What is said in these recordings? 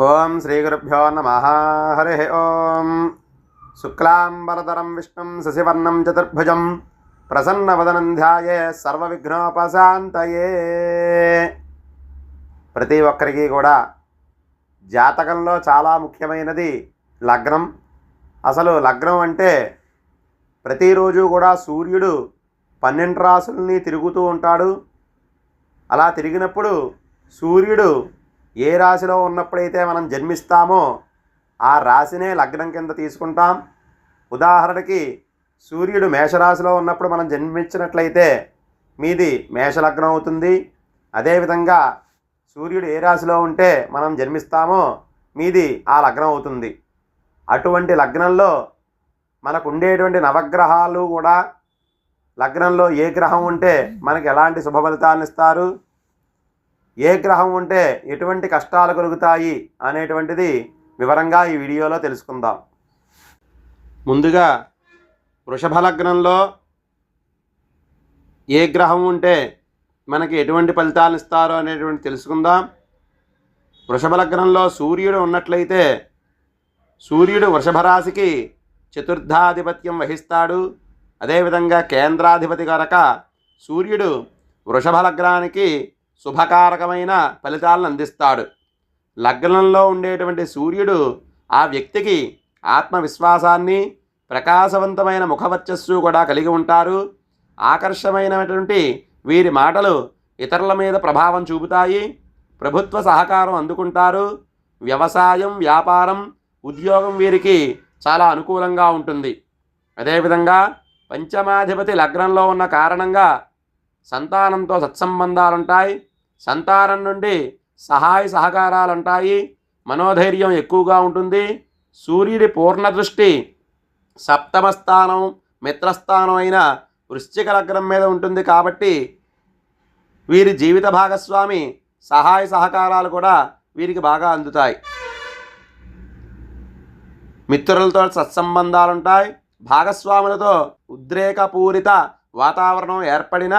ఓం శ్రీ గురుభ్యో నమ. హరి ఓం. శుక్లాంబరధరం విష్ణుం శశివర్ణం చతుర్భుజం ప్రసన్నవదనం ధ్యాయే సర్వవిఘ్నోపశాంతయే. ప్రతి ఒక్కరికి కూడా జాతకంలో చాలా ముఖ్యమైనది లగ్నం. అసలు లగ్నం అంటే ప్రతిరోజు కూడా సూర్యుడు పన్నెండు రాసుల్ని తిరుగుతూ ఉంటాడు. అలా తిరిగినప్పుడు సూర్యుడు ఏ రాశిలో ఉన్నప్పుడైతే మనం జన్మిస్తామో ఆ రాశినే లగ్నం కింద తీసుకుంటాం. ఉదాహరణకి సూర్యుడు మేషరాశిలో ఉన్నప్పుడు మనం జన్మించినట్లయితే మీది మేషలగ్నం అవుతుంది. అదేవిధంగా సూర్యుడు ఏ రాశిలో ఉంటే మనం జన్మిస్తామో మీది ఆ లగ్నం అవుతుంది. అటువంటి లగ్నంలో మనకు ఉండేటువంటి నవగ్రహాలు కూడా లగ్నంలో ఏ గ్రహం ఉంటే మనకి ఎలాంటి శుభ ఫలితాలను ఇస్తారు? ఏ గ్రహం ఉంటే ఎటువంటి కష్టాలు కలుగుతాయి అనేటువంటిది వివరంగా ఈ వీడియోలో తెలుసుకుందాం. ముందుగా వృషభ లగ్నంలో ఏ గ్రహం ఉంటే మనకి ఎటువంటి ఫలితాలను ఇస్తారో అనేటువంటి తెలుసుకుందాం. వృషభ లగ్నంలో సూర్యుడు ఉన్నట్లయితే సూర్యుడు వృషభ రాశికి చతుర్థాధిపత్యం వహిస్తాడు. అదేవిధంగా కేంద్రాధిపతి కనుక సూర్యుడు వృషభ లగ్నానికి శుభకారకమైన ఫలితాలను అందిస్తాడు. లగ్నంలో ఉండేటువంటి సూర్యుడు ఆ వ్యక్తికి ఆత్మవిశ్వాసాన్ని ప్రకాశవంతమైన ముఖవర్చస్సు కూడా కలిగి ఉంటారు. ఆకర్షమైనటువంటి వీరి మాటలు ఇతరుల మీద ప్రభావం చూపుతాయి. ప్రభుత్వ సహకారం అందుకుంటారు. వ్యవసాయం వ్యాపారం ఉద్యోగం వీరికి చాలా అనుకూలంగా ఉంటుంది. అదేవిధంగా పంచమాధిపతి లగ్నంలో ఉన్న కారణంగా సంతానంతో సత్సంబంధాలుంటాయి. సంతానం నుండి సహాయ సహకారాలు ఉంటాయి మనోధైర్యం ఎక్కువగా ఉంటుంది. సూర్యుడి పూర్ణ దృష్టి సప్తమ స్థానం మిత్రస్థానం అయిన వృశ్చిక లగ్నం మీద ఉంటుంది కాబట్టి వీరి జీవిత భాగస్వామి సహాయ సహకారాలు కూడా వీరికి బాగా అందుతాయి. మిత్రులతో సత్సంబంధాలు ఉంటాయి భాగస్వాములతో ఉద్రేకపూరిత వాతావరణం ఏర్పడిన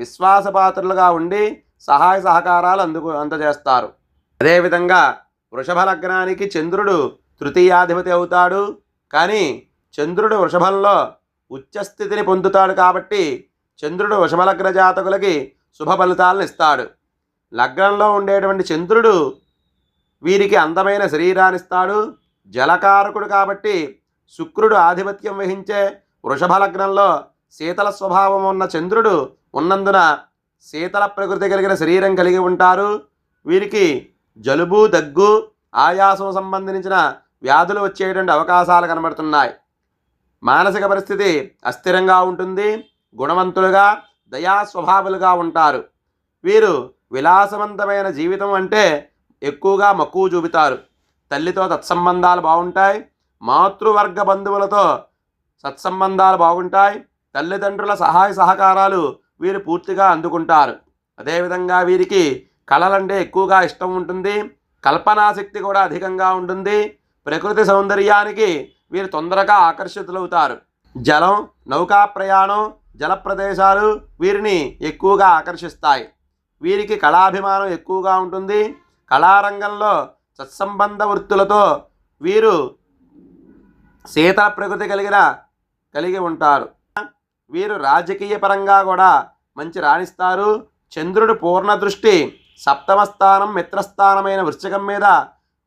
విశ్వాసపాత్రులుగా ఉండి సహాయ సహకారాలు అందుకు అందజేస్తారు. అదేవిధంగా వృషభ లగ్నానికి చంద్రుడు తృతీయాధిపతి అవుతాడు. కానీ చంద్రుడు వృషభంలో ఉచ్చస్థితిని పొందుతాడు కాబట్టి చంద్రుడు వృషభలగ్న జాతకులకి శుభ ఫలితాలను ఇస్తాడు. లగ్నంలో ఉండేటువంటి చంద్రుడు వీరికి అందమైన శరీరాన్ని ఇస్తాడు. జలకారకుడు కాబట్టి శుక్రుడు ఆధిపత్యం వహించే వృషభ లగ్నంలో శీతల స్వభావం ఉన్న చంద్రుడు ఉన్నందున శీతల ప్రకృతి కలిగిన శరీరం కలిగి ఉంటారు. వీరికి జలుబు దగ్గు ఆయాసం సంబంధించిన వ్యాధులు వచ్చేటువంటి అవకాశాలు కనబడుతున్నాయి. మానసిక పరిస్థితి అస్థిరంగా ఉంటుంది. గుణవంతులుగా దయా స్వభావులుగా ఉంటారు. వీరు విలాసవంతమైన జీవితం అంటే ఎక్కువగా మక్కువ చూపుతారు. తల్లితో తత్సంబంధాలు బాగుంటాయి. మాతృవర్గ బంధువులతో సత్సంబంధాలు బాగుంటాయి. తల్లిదండ్రుల సహాయ సహకారాలు వీరు పూర్తిగా అందుకుంటారు. అదేవిధంగా వీరికి కళలంటే ఎక్కువగా ఇష్టం ఉంటుంది. కల్పనాశక్తి కూడా అధికంగా ఉంటుంది. ప్రకృతి సౌందర్యానికి వీరు తొందరగా ఆకర్షితులవుతారు. జలం నౌకా ప్రయాణం జల ప్రదేశాలు వీరిని ఎక్కువగా ఆకర్షిస్తాయి. వీరికి కళాభిమానం ఎక్కువగా ఉంటుంది. కళారంగంలో సత్సంబంధ వృత్తులతో వీరు శీతల ప్రకృతి కలిగిన కలిగి ఉంటారు. వీరు రాజకీయ పరంగా కూడా మంచి రాణిస్తారు. చంద్రుడు పూర్ణ దృష్టి సప్తమ స్థానం మిత్రస్థానమైన వృశ్చికం మీద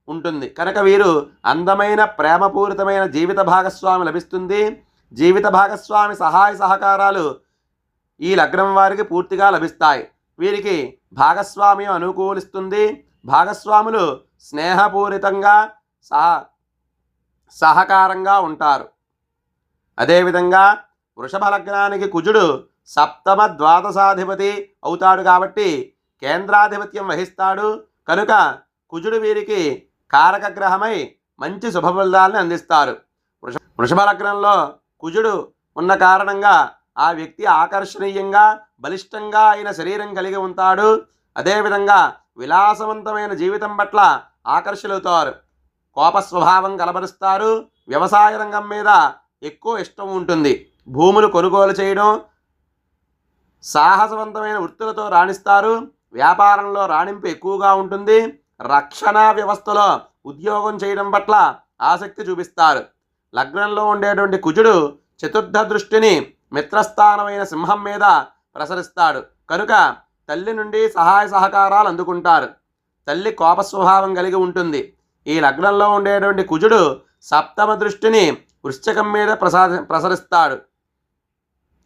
ఉంటుంది. కనుక వీరు అందమైన ప్రేమపూరితమైన జీవిత భాగస్వామి లభిస్తుంది. జీవిత భాగస్వామి సహాయ సహకారాలు ఈ లగ్నం వారికి పూర్తిగా లభిస్తాయి. వీరికి భాగస్వామ్యం అనుకూలిస్తుంది. భాగస్వాములు స్నేహపూరితంగా సహ సహకారంగా ఉంటారు. అదేవిధంగా వృషభ లగ్నానికి కుజుడు సప్తమ ద్వాదశాధిపతి అవుతాడు కాబట్టి కేంద్రాధిపత్యం వహిస్తాడు. కనుక కుజుడు వీరికి కారక గ్రహమై మంచి శుభఫలితాలను అందిస్తారు. వృష వృషభ లగ్నంలో కుజుడు ఉన్న కారణంగా ఆ వ్యక్తి ఆకర్షణీయంగా బలిష్టంగా అయిన శరీరం కలిగి ఉంటాడు. అదేవిధంగా విలాసవంతమైన జీవితం పట్ల ఆకర్షితులవుతారు. కోప స్వభావం కలబరుస్తారు. వ్యవసాయ రంగం మీద ఎక్కువ ఇష్టం ఉంటుంది. భూములు కొనుగోలు చేయడం సాహసవంతమైన వృత్తులతో రాణిస్తారు. వ్యాపారంలో రాణింపు ఎక్కువగా ఉంటుంది. రక్షణ వ్యవస్థలో ఉద్యోగం చేయడం పట్ల ఆసక్తి చూపిస్తారు. లగ్నంలో ఉండేటువంటి కుజుడు చతుర్థ దృష్టిని మిత్రస్థానమైన సింహం మీద ప్రసరిస్తాడు. కనుక తల్లి నుండి సహాయ సహకారాలు అందుకుంటారు. తల్లి కోప స్వభావం కలిగి ఉంటుంది. ఈ లగ్నంలో ఉండేటువంటి కుజుడు సప్తమ దృష్టిని వృశ్చకం మీద ప్రసా ప్రసరిస్తాడు.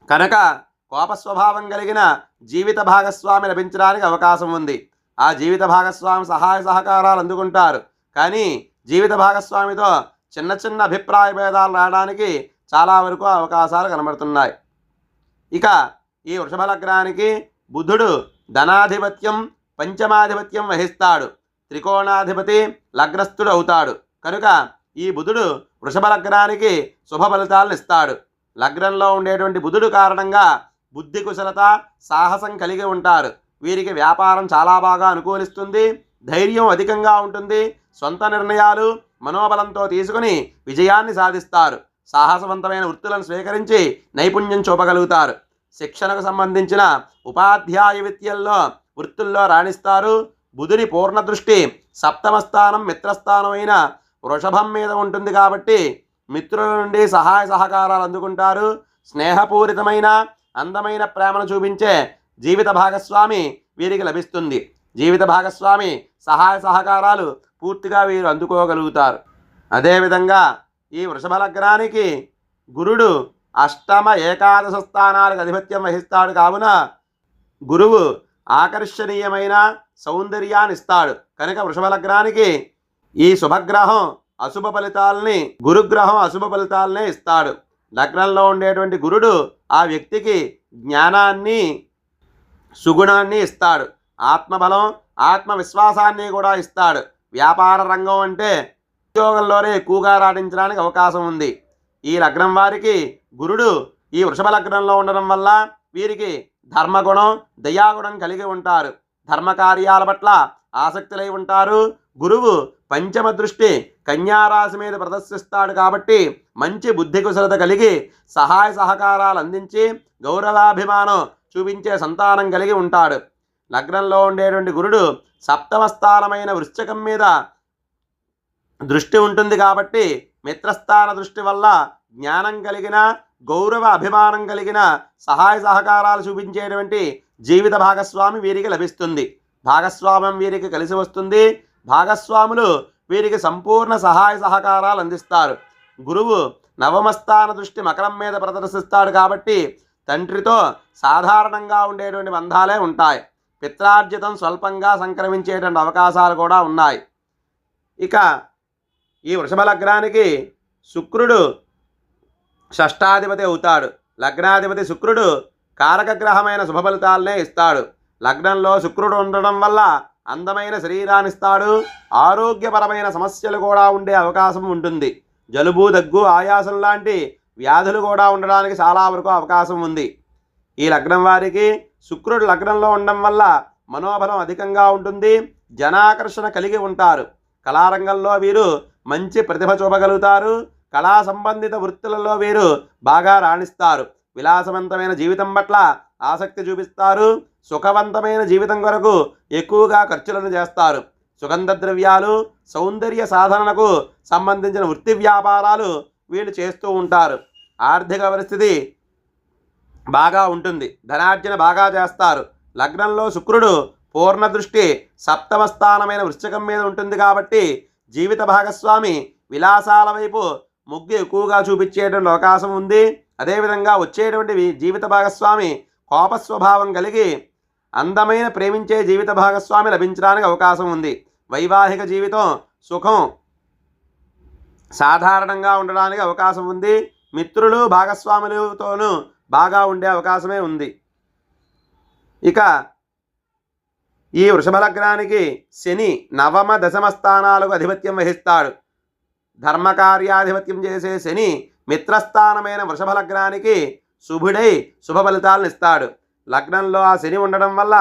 కనుక కోప స్వభావం కలిగిన జీవిత భాగస్వామి లభించడానికి అవకాశం ఉంది. ఆ జీవిత భాగస్వామి సహాయ సహకారాలు అందుకుంటారు. కానీ జీవిత భాగస్వామితో చిన్న చిన్న అభిప్రాయ భేదాలు రావడానికి చాలా వరకు అవకాశాలు కనబడుతున్నాయి. ఇక ఈ వృషభ లగ్నానికి బుధుడు ధనాధిపత్యం పంచమాధిపత్యం వహిస్తాడు. త్రికోణాధిపతి లగ్నస్థుడు అవుతాడు. కనుక ఈ బుధుడు వృషభ లగ్నానికి శుభ ఫలితాలను ఇస్తాడు. లగ్నంలో ఉండేటువంటి బుధుడు కారణంగా బుద్ధి కుశలత సాహసం కలిగి ఉంటారు. వీరికి వ్యాపారం చాలా బాగా అనుకూలిస్తుంది ధైర్యం అధికంగా ఉంటుంది సొంత నిర్ణయాలు మనోబలంతో తీసుకుని విజయాన్ని సాధిస్తారు. సాహసవంతమైన వృత్తులను స్వీకరించి నైపుణ్యం చూపగలుగుతారు. శిక్షణకు సంబంధించిన ఉపాధ్యాయ విద్యల్లో వృత్తుల్లో రాణిస్తారు. బుధుని పూర్ణ దృష్టి సప్తమ స్థానం మిత్రస్థానం అయిన వృషభం మీద ఉంటుంది కాబట్టి మిత్రుల నుండి సహాయ సహకారాలు అందుకుంటారు. స్నేహపూరితమైన అందమైన ప్రేమను చూపించే జీవిత భాగస్వామి వీరికి లభిస్తుంది. జీవిత భాగస్వామి సహాయ సహకారాలు పూర్తిగా వీరు అందుకోగలుగుతారు. అదేవిధంగా ఈ వృషభ లగ్నానికి గురుడు అష్టమ ఏకాదశ స్థానాలకు ఆధిపత్యం వహిస్తాడు. కావున గురువు ఆకర్షణీయమైన సౌందర్యాన్ని ఇస్తాడు. కనుక వృషభ లగ్నానికి ఈ శుభగ్రహం అశుభ ఫలితాలని గురుగ్రహం అశుభ ఫలితాలనే ఇస్తాడు. లగ్నంలో ఉండేటువంటి గురుడు ఆ వ్యక్తికి జ్ఞానాన్ని సుగుణాన్ని ఇస్తాడు. ఆత్మబలం ఆత్మవిశ్వాసాన్ని కూడా ఇస్తాడు. వ్యాపార రంగం అంటే ఉద్యోగంలోనే ఎక్కువగా రాణించడానికి అవకాశం ఉంది. ఈ లగ్నం వారికి గురుడు ఈ వృషభ లగ్నంలో ఉండడం వల్ల వీరికి ధర్మగుణం దయాగుణం కలిగి ఉంటారు. ధర్మ కార్యాల పట్ల ఆసక్తులై ఉంటారు. గురువు పంచమ దృష్టి కన్యారాశి మీద ప్రదర్శిస్తాడు కాబట్టి మంచి బుద్ధి కుశలత కలిగి సహాయ సహకారాలు అందించి గౌరవాభిమానం చూపించే సంతానం కలిగి ఉంటాడు. లగ్నంలో ఉండేటువంటి గురుడు సప్తమ స్థానమైన మీద దృష్టి ఉంటుంది కాబట్టి మిత్రస్థాన దృష్టి వల్ల జ్ఞానం కలిగిన గౌరవ అభిమానం కలిగిన సహాయ సహకారాలు చూపించేటువంటి జీవిత భాగస్వామి వీరికి లభిస్తుంది. భాగస్వామ్యం వీరికి కలిసి వస్తుంది. భాగస్వాములు వీరికి సంపూర్ణ సహాయ సహకారాలు అందిస్తారు. గురువు నవమస్థాన దృష్టి మకరం మీద ప్రదర్శిస్తాడు కాబట్టి తండ్రితో సాధారణంగా ఉండేటువంటి బంధాలే ఉంటాయి. పిత్రార్జితం స్వల్పంగా సంక్రమించేటువంటి అవకాశాలు కూడా ఉన్నాయి. ఇక ఈ వృషభ లగ్నానికి శుక్రుడు షష్టాధిపతి అవుతాడు. లగ్నాధిపతి శుక్రుడు కారక గ్రహమైన శుభ ఫలితాలనే ఇస్తాడు. లగ్నంలో శుక్రుడు ఉండడం వల్ల అందమైన శరీరాన్ని ఇస్తాడు. ఆరోగ్యపరమైన సమస్యలు కూడా ఉండే అవకాశం ఉంటుంది. జలుబు దగ్గు ఆయాసం లాంటి వ్యాధులు కూడా ఉండడానికి చాలా వరకు అవకాశం ఉంది. ఈ లగ్నం వారికి శుక్రుడు లగ్నంలో ఉండడం వల్ల మనోబలం అధికంగా ఉంటుంది. జనాకర్షణ కలిగి ఉంటారు. కళారంగంలో వీరు మంచి ప్రతిభ చూపగలుగుతారు. కళా సంబంధిత వృత్తులలో వీరు బాగా రాణిస్తారు. విలాసవంతమైన జీవితం పట్ల ఆసక్తి చూపిస్తారు. సుఖవంతమైన జీవితం కొరకు ఎక్కువగా ఖర్చులను చేస్తారు. సుగంధ ద్రవ్యాలు సౌందర్య సాధనకు సంబంధించిన వృత్తి వ్యాపారాలు వీళ్ళు చేస్తూ ఉంటారు. ఆర్థిక పరిస్థితి బాగా ఉంటుంది. ధనార్జన బాగా చేస్తారు. లగ్నంలో శుక్రుడు పూర్ణ దృష్టి సప్తమ స్థానమైన వృశ్చికం మీద ఉంటుంది కాబట్టి జీవిత భాగస్వామి విలాసాల వైపు ముగ్గు ఎక్కువగా చూపించేటువంటి అవకాశం ఉంది. అదేవిధంగా వచ్చేటువంటి జీవిత భాగస్వామి కోపస్వభావం కలిగి అందమైన ప్రేమించే జీవిత భాగస్వామి లభించడానికి అవకాశం ఉంది. వైవాహిక జీవితం సుఖం సాధారణంగా ఉండడానికి అవకాశం ఉంది. మిత్రులు భాగస్వాములతోనూ బాగా ఉండే అవకాశమే ఉంది. ఇక ఈ వృషభ లగ్నానికి శని నవమ దశమ స్థానాలకు ఆధిపత్యం వహిస్తాడు. ధర్మకార్యాధిపత్యం చేసే శని మిత్రస్థానమైన వృషభ లగ్నానికి శుభుడై శుభ ఫలితాలను ఇస్తాడు. లగ్నంలో ఆ శని ఉండడం వల్ల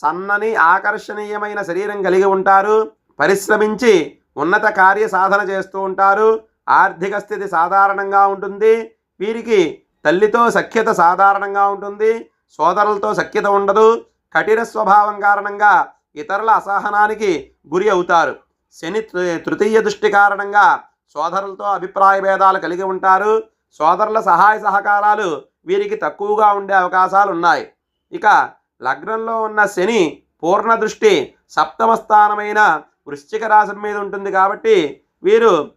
సన్నని ఆకర్షణీయమైన శరీరం కలిగి ఉంటారు. పరిశ్రమించి ఉన్నత కార్య సాధన చేస్తూ ఉంటారు. ఆర్థిక స్థితి సాధారణంగా ఉంటుంది. వీరికి తల్లితో సఖ్యత సాధారణంగా ఉంటుంది. సోదరులతో సఖ్యత ఉండదు. కఠిన స్వభావం కారణంగా ఇతరుల అసహనానికి గురి అవుతారు. శని తృతీయ దృష్టి కారణంగా సోదరులతో అభిప్రాయ భేదాలు కలిగి ఉంటారు. సోదరుల సహాయ సహకారాలు వీరికి తక్కువగా ఉండే అవకాశాలు ఉన్నాయి ఇక లగ్నంలో ఉన్న శని పూర్ణ దృష్టి సప్తమ స్థానమైన వృశ్చిక రాశి మీద ఉంటుంది కాబట్టి వీరు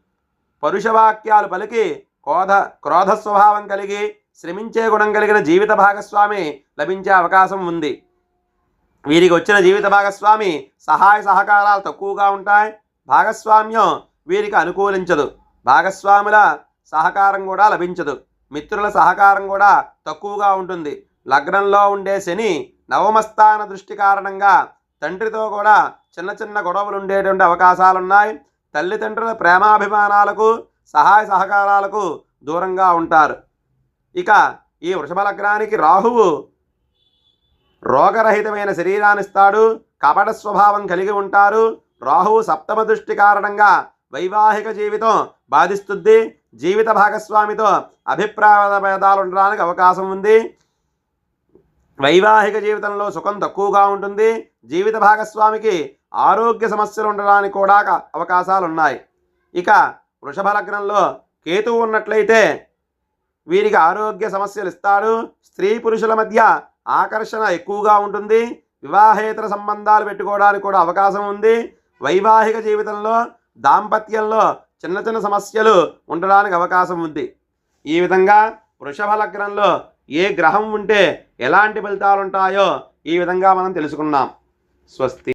పరుషవాక్యాలు పలికి క్రోధ క్రోధ స్వభావం కలిగి శ్రమించే గుణం కలిగిన జీవిత భాగస్వామి లభించే అవకాశం ఉంది. వీరికి వచ్చిన జీవిత భాగస్వామి సహాయ సహకారాలు తక్కువగా ఉంటాయి. భాగస్వామ్యం వీరికి అనుకూలించదు. భాగస్వాముల సహకారం కూడా లభించదు. మిత్రుల సహకారం కూడా తక్కువగా ఉంటుంది. లగ్నంలో ఉండే శని నవమస్థాన దృష్టి కారణంగా తండ్రితో కూడా చిన్న చిన్న గొడవలు ఉండేటువంటి అవకాశాలు ఉన్నాయి తల్లిదండ్రుల ప్రేమాభిమానాలకు సహాయ సహకారాలకు దూరంగా ఉంటారు. ఇక ఈ వృషభ లగ్నానికి రాహువు రోగరహితమైన శరీరాన్ని ఇస్తాడు. కపట స్వభావం కలిగి ఉంటారు. రాహువు సప్తమ దృష్టి కారణంగా వైవాహిక జీవితం బాధిస్తుంది. జీవిత భాగస్వామితో అభిప్రాయ భేదాలు ఉండడానికి అవకాశం ఉంది. వైవాహిక జీవితంలో సుఖం తక్కువగా ఉంటుంది. జీవిత భాగస్వామికి ఆరోగ్య సమస్యలు ఉండడానికి కూడా అవకాశాలు ఉన్నాయి ఇక వృషభ లగ్నంలో కేతువు ఉన్నట్లయితే వీరికి ఆరోగ్య సమస్యలు ఇస్తాడు. స్త్రీ పురుషుల మధ్య ఆకర్షణ ఎక్కువగా ఉంటుంది. వివాహేతర సంబంధాలు పెట్టుకోవడానికి కూడా అవకాశం ఉంది. వైవాహిక జీవితంలో దాంపత్యంలో చిన్న చిన్న సమస్యలు ఉండడానికి అవకాశం ఉంది. ఈ విధంగా వృషభ లగ్నంలో ఏ గ్రహం ఉంటే ఎలాంటి ఫలితాలు ఉంటాయో ఈ విధంగా మనం తెలుసుకున్నాం. స్వస్తి.